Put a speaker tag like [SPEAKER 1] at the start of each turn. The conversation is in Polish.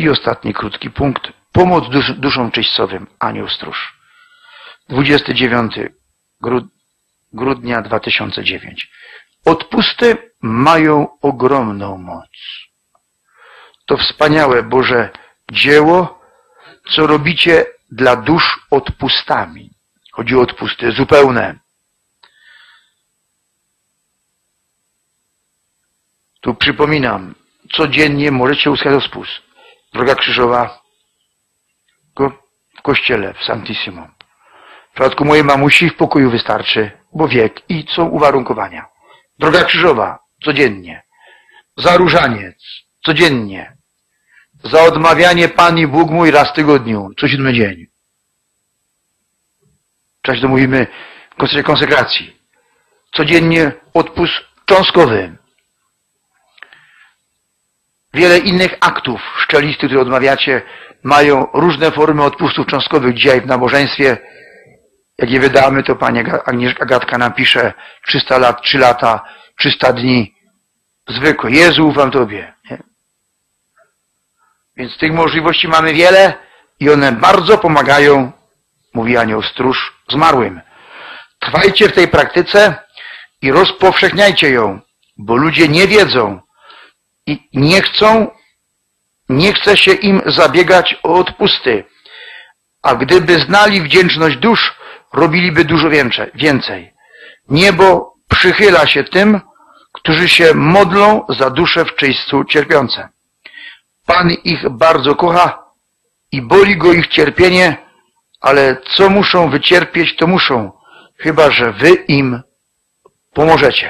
[SPEAKER 1] I ostatni krótki punkt. Pomoc dusz, duszom czyścowym. Anioł Stróż. 29 grud grudnia 2009. Odpusty mają ogromną moc. To wspaniałe Boże dzieło, co robicie dla dusz odpustami. Chodzi o odpusty zupełne. Tu przypominam, codziennie możecie uzyskać odpust. Droga Krzyżowa w kościele, w Santissimo. W przypadku mojej mamusi w pokoju wystarczy, bo wiek i są uwarunkowania. Droga Krzyżowa, codziennie. Za różaniec, codziennie. Za odmawianie Pani Bóg mój raz w tygodniu, co siódmy dzień. W czasie to mówimy konsekracji. Codziennie odpust cząstkowy. Wiele innych aktów szczelistych, które odmawiacie, mają różne formy odpustów cząstkowych. Dzisiaj w nabożeństwie, jak je wydamy, to pani Agnieszka Gatka napisze 300 lat, 3 lata, 300 dni. Zwykłe. Jezu, ufam Tobie. Nie? Więc tych możliwości mamy wiele i one bardzo pomagają, mówi anioł stróż, zmarłym. Trwajcie w tej praktyce i rozpowszechniajcie ją, bo ludzie nie wiedzą nie chcą, nie chce się im zabiegać o odpusty. A gdyby znali wdzięczność dusz, robiliby dużo więcej. Niebo przychyla się tym, którzy się modlą za dusze w czyśćcu cierpiące. Pan ich bardzo kocha i boli go ich cierpienie, ale co muszą wycierpieć, to muszą, chyba że wy im pomożecie.